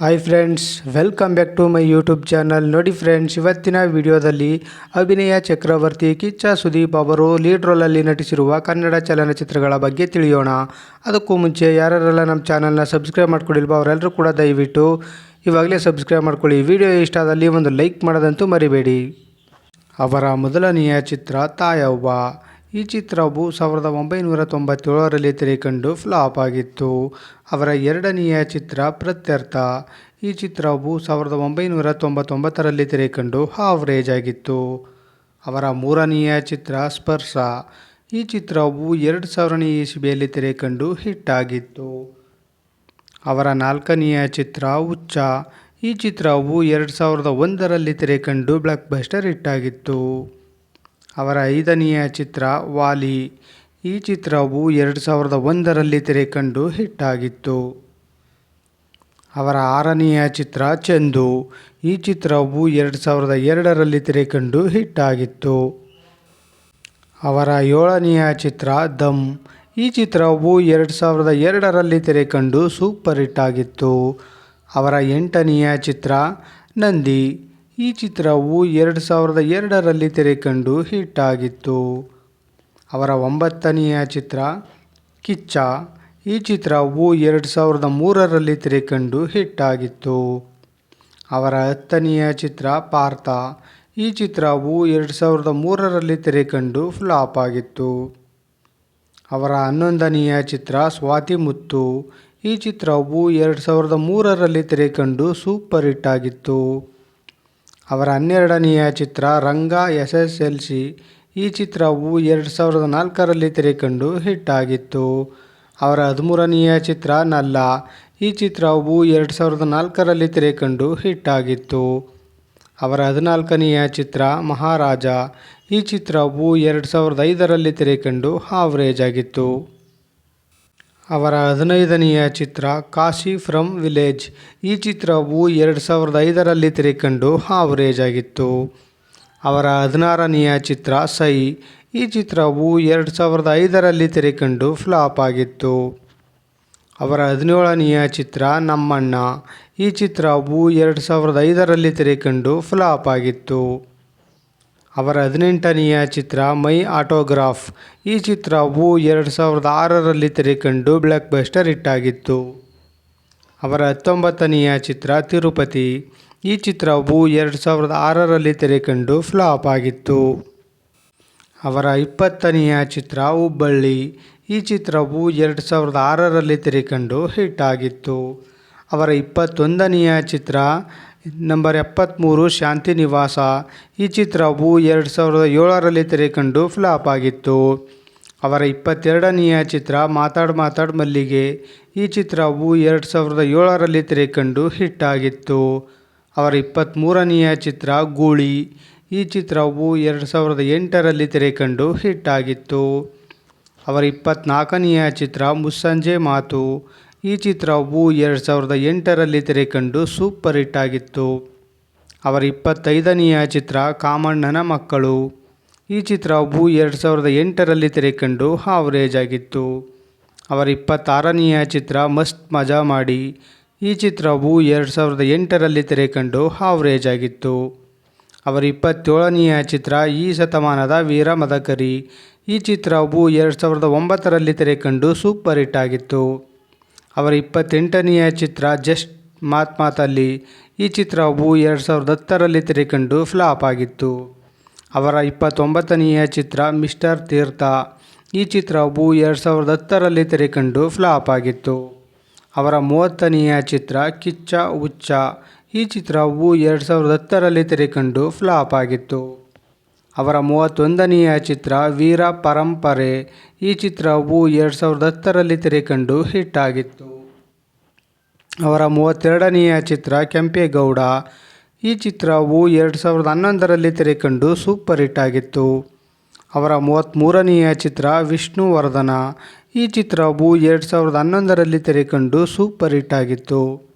Hi friends welcome back to my YouTube channel ನೋಡಿ friends ಇವತ್ತಿನ ವಿಡಿಯೋದಲ್ಲಿ ಅಭಿನಯ ಚಕ್ರವರ್ತಿ ಕಿಚ್ಚ ಸುದೀಪ್ ಅವರು ಲೀಡ್ ರೋಲಲ್ಲಿ ನಟಿಸಿರುವ ಕನ್ನಡ ಚಲನಚಿತ್ರಗಳ ಬಗ್ಗೆ ತಿಳಿಯೋಣ. ಅದಕ್ಕೂ ಮುಂಚೆ ಯಾರ್ಯಾರೆಲ್ಲ ನಮ್ಮ ಚಾನಲ್ನ ಸಬ್ಸ್ಕ್ರೈಬ್ ಮಾಡ್ಕೊಂಡಿಲ್ವೋ ಅವರೆಲ್ಲರೂ ಕೂಡ ದಯವಿಟ್ಟು ಇವಾಗಲೇ ಸಬ್ಸ್ಕ್ರೈಬ್ ಮಾಡ್ಕೊಳ್ಳಿ. ವಿಡಿಯೋ ಇಷ್ಟ ಆದಲ್ಲಿ ಒಂದು ಲೈಕ್ ಮಾಡೋದಂತೂ ಮರಿಬೇಡಿ. ಅವರ ಮೊದಲನೆಯ ಚಿತ್ರ ತಾಯವ್ವ. ಈ ಚಿತ್ರವು ಸಾವಿರದ ಒಂಬೈನೂರ ತೊಂಬತ್ತೇಳರಲ್ಲಿ ತೆರೆಕಂಡು ಫ್ಲಾಪ್ ಆಗಿತ್ತು. ಅವರ ಎರಡನೆಯ ಚಿತ್ರ ಪ್ರತ್ಯರ್ಥ. ಈ ಚಿತ್ರವು ಸಾವಿರದ ಒಂಬೈನೂರ ತೊಂಬತ್ತೊಂಬತ್ತರಲ್ಲಿ ತೆರೆಕಂಡು ಹಾವ್ರೇಜ್ ಆಗಿತ್ತು. ಅವರ ಮೂರನೆಯ ಚಿತ್ರ ಸ್ಪರ್ಶ. ಈ ಚಿತ್ರವು ಎರಡು ಸಾವಿರನೇ ಇಸವಿಯಲ್ಲಿ ತೆರೆಕಂಡು ಹಿಟ್ ಆಗಿತ್ತು. ಅವರ ನಾಲ್ಕನೆಯ ಚಿತ್ರ ಉಚ್ಚ ಈ ಚಿತ್ರವು ಎರಡು ಸಾವಿರದ ಒಂದರಲ್ಲಿ ತೆರೆಕಂಡು ಬ್ಲಾಕ್ ಬಸ್ಟರ್ ಹಿಟ್ಟಾಗಿತ್ತು ಅವರ ಐದನೆಯ ಚಿತ್ರ ವಾಲಿ. ಈ ಚಿತ್ರವು ಎರಡು ಸಾವಿರದ ಒಂದರಲ್ಲಿ ತೆರೆಕಂಡು ಹಿಟ್ಟಾಗಿತ್ತು. ಅವರ ಆರನೆಯ ಚಿತ್ರ ಚಂದು. ಈ ಚಿತ್ರವು ಎರಡು ಸಾವಿರದ ಎರಡರಲ್ಲಿ ತೆರೆಕಂಡು ಹಿಟ್ಟಾಗಿತ್ತು. ಅವರ ಏಳನೆಯ ಚಿತ್ರ ದಮ್. ಈ ಚಿತ್ರವು ಎರಡು ಸಾವಿರದ ಎರಡರಲ್ಲಿ ತೆರೆಕಂಡು ಸೂಪರ್ ಹಿಟ್ ಆಗಿತ್ತು. ಅವರ ಎಂಟನೆಯ ಚಿತ್ರ ನಂದಿ. ಈ ಚಿತ್ರವು ಎರಡು ಸಾವಿರದ ಎರಡರಲ್ಲಿ ತೆರೆಕಂಡು ಹಿಟ್ ಆಗಿತ್ತು. ಅವರ ಒಂಬತ್ತನೆಯ ಚಿತ್ರ, ಕಿಚ್ಚ, ಈ ಚಿತ್ರವು ಎರಡು ಸಾವಿರದ ಮೂರರಲ್ಲಿ ತೆರೆಕಂಡು ಹಿಟ್ ಆಗಿತ್ತು. ಅವರ ಹತ್ತನೆಯ ಚಿತ್ರ, ಪಾರ್ಥ, ಈ ಚಿತ್ರವು ಎರಡು ಸಾವಿರದ ಮೂರರಲ್ಲಿ ತೆರೆಕಂಡು ಫ್ಲಾಪ್ ಆಗಿತ್ತು. ಅವರ ಹನ್ನೊಂದನೆಯ ಚಿತ್ರ, ಸ್ವಾತಿ ಮುತ್ತು, ಈ ಚಿತ್ರವು ಎರಡು ಸಾವಿರದ ಮೂರರಲ್ಲಿ ತೆರೆಕಂಡು ಸೂಪರ್ ಹಿಟ್ ಆಗಿತ್ತು. ಅವರ ಹನ್ನೆರಡನೆಯ ಚಿತ್ರ Ranga S S L C. ಈ ಚಿತ್ರವು ಎರಡು ಸಾವಿರದ ನಾಲ್ಕರಲ್ಲಿ ತೆರೆಕಂಡು ಹಿಟ್ ಆಗಿತ್ತು. ಅವರ ಹದಿಮೂರನೆಯ ಚಿತ್ರ ನಲ್ಲ. ಈ ಚಿತ್ರವು ಎರಡು ಸಾವಿರದ ನಾಲ್ಕರಲ್ಲಿ ತೆರೆಕಂಡು ಹಿಟ್ ಆಗಿತ್ತು. ಅವರ ಹದಿನಾಲ್ಕನೆಯ ಚಿತ್ರ ಮಹಾರಾಜ. ಈ ಚಿತ್ರವು ಎರಡು ಸಾವಿರದ ಐದರಲ್ಲಿ ತೆರೆಕಂಡು ಹಾವ್ರೇಜ್ ಆಗಿತ್ತು. ಅವರ ಹದಿನೈದನೆಯ ಚಿತ್ರ ಕಾಶಿ ಫ್ರಮ್ ವಿಲೇಜ್. ಈ ಚಿತ್ರವು ಎರಡು ಸಾವಿರದ ಐದರಲ್ಲಿ ತೆರೆಕಂಡು ಆವರೇಜ್ ಆಗಿತ್ತು ಅವರ ಹದಿನಾರನೆಯ ಚಿತ್ರ ಸೈ. ಈ ಚಿತ್ರವು ಎರಡು ಸಾವಿರದ ಐದರಲ್ಲಿ ತೆರೆಕಂಡು ಫ್ಲಾಪ್ ಆಗಿತ್ತು. ಅವರ ಹದಿನೇಳನೆಯ ಚಿತ್ರ ನಮ್ಮಣ್ಣ. ಈ ಚಿತ್ರವು ಎರಡು ಸಾವಿರದ ಐದರಲ್ಲಿ ತೆರೆಕಂಡು ಫ್ಲಾಪ್ ಆಗಿತ್ತು. ಅವರ ಹದಿನೆಂಟನೆಯ ಚಿತ್ರ ಮೈ ಆಟೋಗ್ರಾಫ್. ಈ ಚಿತ್ರವು ಎರಡು ಸಾವಿರದ ಆರರಲ್ಲಿ ತೆರೆಕಂಡು ಬ್ಲಾಕ್ ಬಸ್ಟರ್ ಹಿಟ್ಟಾಗಿತ್ತು ಅವರ ಹತ್ತೊಂಬತ್ತನೆಯ ಚಿತ್ರ ತಿರುಪತಿ. ಈ ಚಿತ್ರವು ಎರಡು ಸಾವಿರದ ಆರರಲ್ಲಿ ತೆರೆಕಂಡು ಫ್ಲಾಪ್ ಆಗಿತ್ತು. ಅವರ ಇಪ್ಪತ್ತನೆಯ ಚಿತ್ರ ಹುಬ್ಬಳ್ಳಿ. ಈ ಚಿತ್ರವು ಎರಡು ಸಾವಿರದ ಆರರಲ್ಲಿ ತೆರೆಕಂಡು ಹಿಟ್ ಆಗಿತ್ತು. ಅವರ ಇಪ್ಪತ್ತೊಂದನೆಯ ಚಿತ್ರ ನಂಬರ್ ಎಪ್ಪತ್ತ್ಮೂರು ಶಾಂತಿ ನಿವಾಸ. ಈ ಚಿತ್ರವು ಎರಡು ಸಾವಿರದ ಏಳರಲ್ಲಿ ತೆರೆಕಂಡು ಫ್ಲಾಪ್ ಆಗಿತ್ತು. ಅವರ ಇಪ್ಪತ್ತೆರಡನೆಯ ಚಿತ್ರ ಮಾತಾಡ್ ಮಾತಾಡ್ ಮಲ್ಲಿಗೆ. ಈ ಚಿತ್ರವು ಎರಡು ಸಾವಿರದ ಏಳರಲ್ಲಿ ತೆರೆಕಂಡು ಹಿಟ್ ಆಗಿತ್ತು. ಅವರ ಇಪ್ಪತ್ತ್ಮೂರನೆಯ ಚಿತ್ರ ಗೂಳಿ. ಈ ಚಿತ್ರವು ಎರಡು ಸಾವಿರದ ಎಂಟರಲ್ಲಿ ತೆರೆಕಂಡು ಹಿಟ್ ಆಗಿತ್ತು. ಅವರ ಇಪ್ಪತ್ತ್ನಾಲ್ಕನೆಯ ಚಿತ್ರ ಮುಸ್ಸಂಜೆ ಮಾತು. ಈ ಚಿತ್ರವು ಎರಡು ಸಾವಿರದ ಎಂಟರಲ್ಲಿ ತೆರೆಕಂಡು ಸೂಪರ್ ಹಿಟ್ ಆಗಿತ್ತು. ಅವರ ಇಪ್ಪತ್ತೈದನೆಯ ಚಿತ್ರ ಕಾಮಣ್ಣನ ಮಕ್ಕಳು. ಈ ಚಿತ್ರವು ಎರಡು ಸಾವಿರದ ಎಂಟರಲ್ಲಿ ತೆರೆಕಂಡು ಹಾವ್ರೇಜ್ ಆಗಿತ್ತು. ಅವರ ಇಪ್ಪತ್ತಾರನೆಯ ಚಿತ್ರ ಮಸ್ತ್ ಮಜಾ ಮಾಡಿ. ಈ ಚಿತ್ರವು ಎರಡು ಸಾವಿರದ ಎಂಟರಲ್ಲಿ ತೆರೆಕಂಡು ಹಾವ್ರೇಜ್ ಆಗಿತ್ತು. ಅವರ ಇಪ್ಪತ್ತೇಳನೆಯ ಚಿತ್ರ ಈ ಶತಮಾನದ ವೀರ ಮದಕರಿ. ಈ ಚಿತ್ರವು ಎರಡು ಸಾವಿರದ ಒಂಬತ್ತರಲ್ಲಿ ತೆರೆಕಂಡು ಸೂಪರ್ ಹಿಟ್ ಆಗಿತ್ತು. ಅವರ ಇಪ್ಪತ್ತೆಂಟನೆಯ ಚಿತ್ರ ಜಸ್ಟ್ ಮಾತ್ ಮಾತಲ್ಲಿ ಈ ಚಿತ್ರವು ಎರಡು ಸಾವಿರದ ಹತ್ತರಲ್ಲಿ ತೆರೆಕಂಡು ಫ್ಲಾಪ್ ಆಗಿತ್ತು. ಅವರ ಇಪ್ಪತ್ತೊಂಬತ್ತನೆಯ ಚಿತ್ರ ಮಿಸ್ಟರ್ ತೀರ್ಥ ಈ ಚಿತ್ರವು ಎರಡು ಸಾವಿರದ ಹತ್ತರಲ್ಲಿ ತೆರೆಕಂಡು ಫ್ಲಾಪ್ ಆಗಿತ್ತು. ಅವರ ಮೂವತ್ತನೆಯ ಚಿತ್ರ ಕಿಚ್ಚ ಉಚ್ಚ ಈ ಚಿತ್ರವು ಎರಡು ಸಾವಿರದ ಹತ್ತರಲ್ಲಿ ತೆರೆಕಂಡು ಫ್ಲಾಪ್ ಆಗಿತ್ತು. ಅವರ ಮೂವತ್ತೊಂದನೆಯ ಚಿತ್ರ ವೀರ ಪರಂಪರೆ. ಈ ಚಿತ್ರವು ಎರಡು ಸಾವಿರದ ಹತ್ತರಲ್ಲಿ ತೆರೆಕಂಡು ಹಿಟ್ ಆಗಿತ್ತು. ಅವರ ಮೂವತ್ತೆರಡನೆಯ ಚಿತ್ರ ಕೆಂಪೇಗೌಡ. ಈ ಚಿತ್ರವು ಎರಡು ಸಾವಿರದ ಹನ್ನೊಂದರಲ್ಲಿ ತೆರೆಕಂಡು ಸೂಪರ್ ಹಿಟ್ ಆಗಿತ್ತು. ಅವರ ಮೂವತ್ತ್ಮೂರನೆಯ ಚಿತ್ರ ವಿಷ್ಣುವರ್ಧನ ಈ ಚಿತ್ರವು ಎರಡು ಸಾವಿರದ ಹನ್ನೊಂದರಲ್ಲಿ ತೆರೆಕಂಡು ಸೂಪರ್ ಹಿಟ್ ಆಗಿತ್ತು.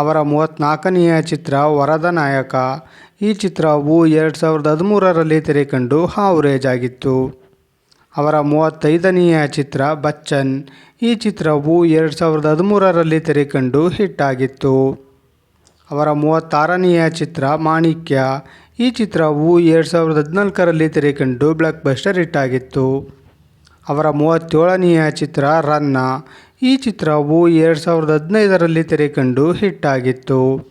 ಅವರ ಮೂವತ್ತ್ನಾಲ್ಕನೆಯ ಚಿತ್ರ ವರದ ನಾಯಕ. ಈ ಚಿತ್ರವು ಎರಡು ಸಾವಿರದ ಹದಿಮೂರರಲ್ಲಿ ತೆರೆಕಂಡು ಹಾವ್ರೇಜ್ ಆಗಿತ್ತು ಅವರ ಮೂವತ್ತೈದನೆಯ ಚಿತ್ರ ಬಚ್ಚನ್. ಈ ಚಿತ್ರವು ಎರಡು ಸಾವಿರದ ಹದಿಮೂರರಲ್ಲಿ ತೆರೆಕಂಡು ಹಿಟ್ ಆಗಿತ್ತು ಅವರ ಮೂವತ್ತಾರನೆಯ ಚಿತ್ರ ಮಾಣಿಕ್ಯ. ಈ ಚಿತ್ರವು ಎರಡು ಸಾವಿರದ ಹದಿನಾಲ್ಕರಲ್ಲಿ ತೆರೆಕಂಡು ಬ್ಲಾಕ್ ಬಸ್ಟರ್ ಹಿಟ್ ಆಗಿತ್ತು ಅವರ ಮೂವತ್ತೇಳನೆಯ ಚಿತ್ರ ರನ್ನ. ಈ ಚಿತ್ರವು ಎರಡು ಸಾವಿರದ ಹದಿನೈದರಲ್ಲಿ ತೆರೆಕಂಡು ಹಿಟ್ ಆಗಿತ್ತು.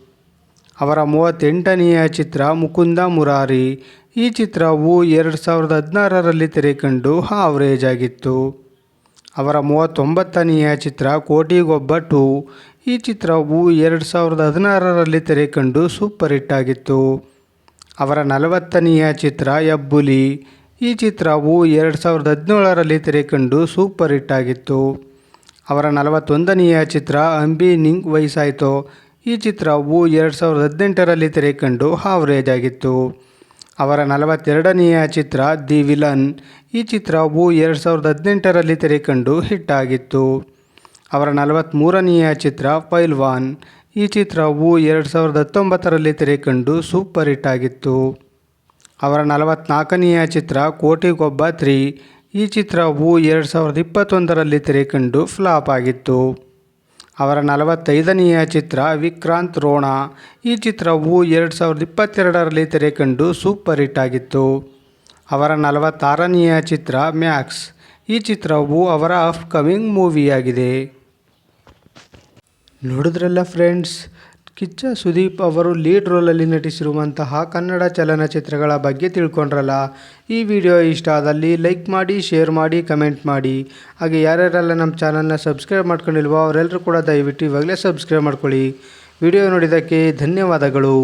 ಅವರ ಮೂವತ್ತೆಂಟನೆಯ ಚಿತ್ರ ಮುಕುಂದ ಮುರಾರಿ. ಈ ಚಿತ್ರವು ಎರಡು ಸಾವಿರದ ಹದಿನಾರರಲ್ಲಿ ತೆರೆಕಂಡು ಆವರೇಜ್ ಆಗಿತ್ತು. ಅವರ ಮೂವತ್ತೊಂಬತ್ತನೆಯ ಚಿತ್ರ ಕೋಟಿಗೊಬ್ಬ ಟು. ಈ ಚಿತ್ರವು ಎರಡು ಸಾವಿರದ ಹದಿನಾರರಲ್ಲಿ ತೆರೆಕಂಡು ಸೂಪರ್ ಹಿಟ್ ಆಗಿತ್ತು. ಅವರ ನಲವತ್ತನೆಯ ಚಿತ್ರ ಎಬ್ಬುಲಿ. ಈ ಚಿತ್ರವು ಎರಡು ಸಾವಿರದ ಹದಿನೇಳರಲ್ಲಿ ತೆರೆಕಂಡು ಸೂಪರ್ ಹಿಟ್ ಆಗಿತ್ತು. ಅವರ ನಲವತ್ತೊಂದನೆಯ ಚಿತ್ರ ಅಂಬಿ ನಿಂಗ್ ವಯಸ್ಸಾಯಿತು, ಈ ಚಿತ್ರವು ಎರಡು ಸಾವಿರದ ಹದಿನೆಂಟರಲ್ಲಿ ತೆರೆಕಂಡು ಹಾವರೇಜ್ ಆಗಿತ್ತು ಅವರ ನಲವತ್ತೆರಡನೆಯ ಚಿತ್ರ ದಿ ವಿಲನ್, ಈ ಚಿತ್ರವು ಎರಡು ಸಾವಿರದ ಹದಿನೆಂಟರಲ್ಲಿ ತೆರೆಕಂಡು ಹಿಟ್ ಆಗಿತ್ತು ಅವರ ನಲವತ್ತ್ಮೂರನೆಯ ಚಿತ್ರ ಪೈಲ್ವಾನ್, ಈ ಚಿತ್ರವು ಎರಡು ಸಾವಿರದ ಹತ್ತೊಂಬತ್ತರಲ್ಲಿ ತೆರೆಕಂಡು ಸೂಪರ್ ಹಿಟ್ ಆಗಿತ್ತು ಅವರ ನಲವತ್ತ್ನಾಲ್ಕನೆಯ ಚಿತ್ರ ಕೋಟಿಗೊಬ್ಬ ತ್ರೀ ಈ ಚಿತ್ರವು ಎರಡು ಸಾವಿರದ ಇಪ್ಪತ್ತೊಂದರಲ್ಲಿ ತೆರೆಕಂಡು ಫ್ಲಾಪ್ ಆಗಿತ್ತು. ಅವರ ನಲವತ್ತೈದನೆಯ ಚಿತ್ರ ವಿಕ್ರಾಂತ್ ರೋಣ. ಈ ಚಿತ್ರವು ಎರಡು ಸಾವಿರದ ಇಪ್ಪತ್ತೆರಡರಲ್ಲಿ ತೆರೆಕಂಡು ಸೂಪರ್ ಹಿಟ್ ಆಗಿತ್ತು. ಅವರ ನಲವತ್ತಾರನೆಯ ಚಿತ್ರ ಮ್ಯಾಕ್ಸ್. ಈ ಚಿತ್ರವು ಅವರ ಅಪ್ಕಮಿಂಗ್ ಮೂವಿಯಾಗಿದೆ. ನೋಡಿದ್ರಲ್ಲ ಫ್ರೆಂಡ್ಸ್ ಕಿಚ್ಚ ಸುದೀಪ್ ಅವರು ಲೀಡ್ ರೋಲಲ್ಲಿ ನಟಿಸಿರುವಂತಹ ಕನ್ನಡ ಚಲನಚಿತ್ರಗಳ ಬಗ್ಗೆ ತಿಳ್ಕೊಂಡ್ರಲ್ಲ? ಈ ವಿಡಿಯೋ ಇಷ್ಟ ಆದಲ್ಲಿ ಲೈಕ್ ಮಾಡಿ, ಶೇರ್ ಮಾಡಿ, ಕಮೆಂಟ್ ಮಾಡಿ. ಹಾಗೆ ಯಾರ್ಯಾರೆಲ್ಲ ನಮ್ಮ ಚಾನಲ್ನ ಸಬ್ಸ್ಕ್ರೈಬ್ ಮಾಡ್ಕೊಂಡಿಲ್ವೋ ಅವರೆಲ್ಲರೂ ಕೂಡ ದಯವಿಟ್ಟು ಇವಾಗಲೇ ಸಬ್ಸ್ಕ್ರೈಬ್ ಮಾಡ್ಕೊಳ್ಳಿ. ವಿಡಿಯೋ ನೋಡಿದ್ದಕ್ಕೆ ಧನ್ಯವಾದಗಳು.